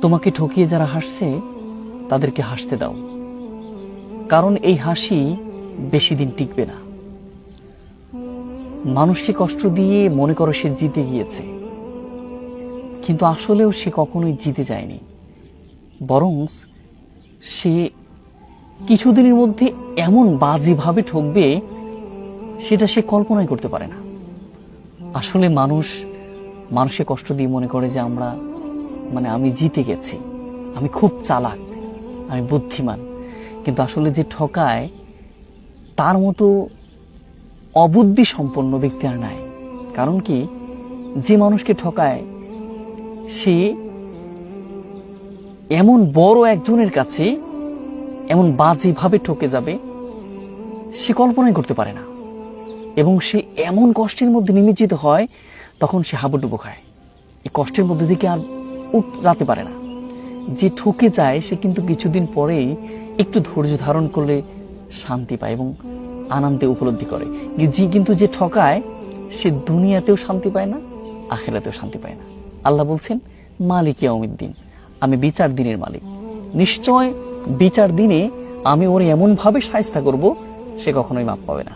তোমাকে ঠকিয়ে যারা হাসছে, তাদেরকে হাসতে দাও। কারণ এই হাসি বেশি দিন টিকবে না। মানুষকে কষ্ট দিয়ে মনে করো সে জিতে গিয়েছে। কিন্তু আসলেও সে কখনোই জিতে যায়নি। বরং সে কিছুদিনের মধ্যে এমন বাজেভাবে ঠকবে, সেটা সে কল্পনাই করতে পারে না। আসলে মানুষ মানুষকে কষ্ট দিয়ে মনে করে যে আমরা মানে আমি জিতে গেছি। আমি খুব চালাক, আমি বুদ্ধিমান। কিন্তু আসলে যে ঠকায়, তার মতো অবুদ্ধি সম্পন্ন ব্যক্তি আর নাই। কারণ কি, যে মানুষকে ঠকায়, সে এমন বড় একজনের কাছে এমন বাজেভাবে ঠকে যাবে, সে কল্পনাই করতে পারে না। এবং সে এমন কষ্টের মধ্যে নিমজ্জিত হয়, তখন সে হাবুডুবু খায়। এই কষ্টের মধ্যে থেকে আর উঠতে পারে না। যে ঠকে যায়, সে কিন্তু কিছুদিন পরেই একটু ধৈর্য ধারণ করলে শান্তি পায় এবং আনন্দে উপলব্ধি করে। যে কিন্তু যে ঠকায়, সে দুনিয়াতেও শান্তি পায় না, আখেরাতেও শান্তি পায় না। আল্লাহ বলছেন, মালিক ইয়াউমিদ্দিন, আমি বিচার দিনের মালিক। নিশ্চয় বিচার দিনে আমি ওর এমন ভাবে সায়স্তা করব, সে কখনোই মাপ পাবে না।